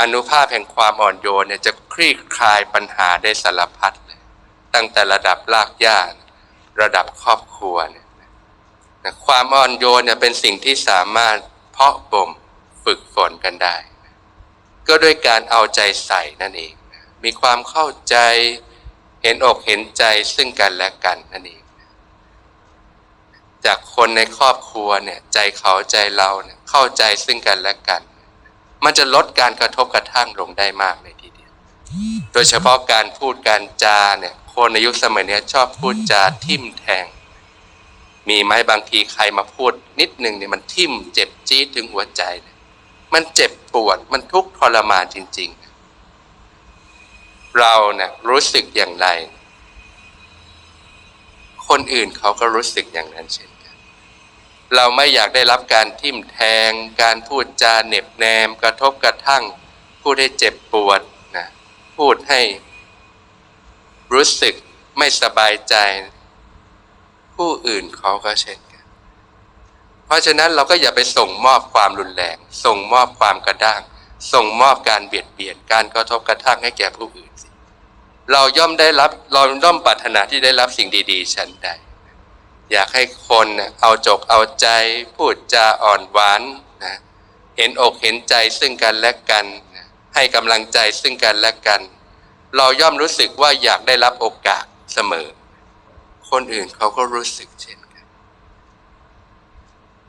อนุภาพแห่งความอ่อนโยนเนี่ยจะคลี่คลายปัญหาได้สารพัดเลยตั้งแต่ระดับรากหญ้าระดับครอบครัวเนี่ยความอ่อนโยนเนี่ยเป็นสิ่งที่สามารถเพาะบ่มฝึกฝนกันได้ ก็ด้วยการเอาใจใส่นั่นเอง มีความเข้าใจเห็นอกเห็นใจซึ่งกันและกันนั่นเอง จากคนในครอบครัวเนี่ยใจเขาใจเราเนี่ยเข้าใจซึ่งกันและกัน มันจะลดการกระทบกระทั่งลงได้มากเลยทีเดียว โดยเฉพาะการพูดการจาเนี่ย คนในยุคสมัยเนี้ยชอบพูดจาทิ่มแทง มีไหมบางทีใครมาพูดนิดหนึ่งเนี่ยมันทิ่มเจ็บจี๊ดถึงหัวใจเลยมันเจ็บปวด มันทุกข์ทรมานจริง ๆ เราเนี่ยรู้สึกอย่างไร คนอื่นเขาก็รู้สึกอย่างนั้นเช่น เราไม่อยากได้รับการทิ่มแทง การพูดจาเหน็บแนม กระทบกระทั่ง พูดให้เจ็บปวดนะพูดให้ รู้สึกไม่สบายใจ ผู้อื่นเขาก็เช่นกัน เพราะฉะนั้นเราก็อย่าไปส่งมอบความรุนแรง ส่งมอบความกระด้าง ส่งมอบการเบียดเบียน การกระทบกระทั่งให้แก่ผู้อื่นสิเราย่อมได้รับเราย่อมปรารถนาที่ได้รับสิ่งดี ๆ ฉันใด อยากให้คนนะเอาจกเอาใจพูดจาอ่อนหวานนะเห็นอกเห็นใจซึ่งกันและกันนะให้กำลังใจซึ่งกันและกัน เราย่อมรู้สึกว่าอยากได้รับโอกาสเสมอ คนอื่นเขาก็รู้สึกเช่นกัน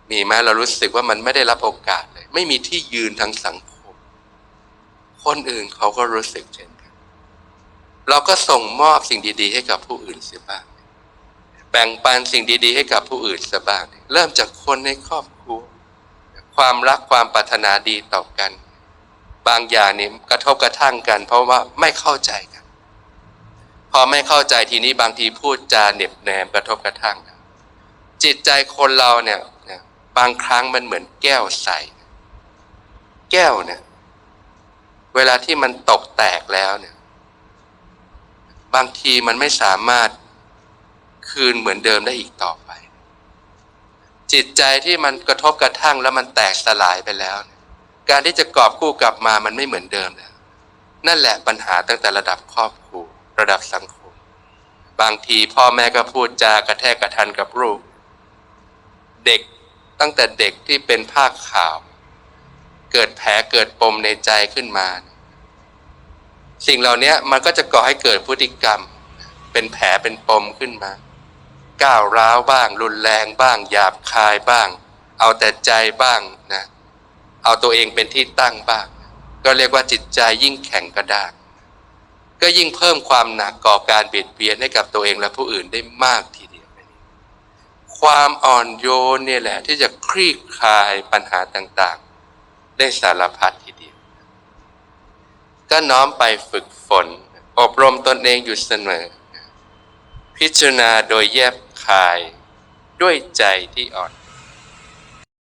มีไหมเรารู้สึกว่ามันไม่ได้รับโอกาสเลย ไม่มีที่ยืนทางสังคม คนอื่นเขาก็รู้สึกเช่นกัน เราก็ส่งมอบสิ่งดี ๆ ให้กับผู้อื่นเสียบ้าง แบ่งปันสิ่งดี ๆ ให้กับผู้อื่นเสียบ้าง เริ่มจากคนในครอบครัว ความรักความปรารถนาดีต่อกัน บางอย่างนี่กระทบกระทั่งกัน เพราะว่าไม่เข้าใจกัน พอไม่เข้าใจทีนี้บางทีพูดจาเหน็บแนมกระทบกระทั่งกันจิตใจคนเราเนี่ยบางครั้งมันเหมือนแก้วใส แก้วเนี่ย เวลาที่มันตกแตกแล้วเนี่ย บางทีมันไม่สามารถ คืนเหมือนเดิมได้อีกต่อไป จิตใจที่มันกระทบกระทั่งแล้วมันแตกสลายไปแล้ว การที่จะกอบกู้กลับมามันไม่เหมือนเดิมแล้วนั่นแหละปัญหาตั้งแต่ระดับครอบครัวระดับสังคม บางทีพ่อแม่ก็พูดจากระแทกกระทันกับลูกเด็กตั้งแต่เด็กที่เป็นภาคข่าว เกิดแผลเกิดปมในใจขึ้นมา สิ่งเหล่านี้มันก็จะก่อให้เกิดพฤติกรรม เป็นแผลเป็นปมขึ้นมา ก้าวร้าวบ้าง รุนแรงบ้าง หยาบคายบ้าง เอาแต่ใจบ้างนะเอาตัวเองเป็นที่ตั้งบ้าง ก็เรียกว่าจิตใจยิ่งแข็งกระด้างก็ยิ่งเพิ่มความหนักก่อการเบียดเบียนให้กับตัวเองและผู้อื่นได้มากทีเดียว ความอ่อนโยนเนี่ยแหละที่จะคลี่คลายปัญหาต่างๆ ได้สารพัดทีเดียว ก็น้อมไปฝึกฝน อบรมตนเองอยู่เสมอ พิจารณาโดยแยบ คายด้วยใจที่อ่อน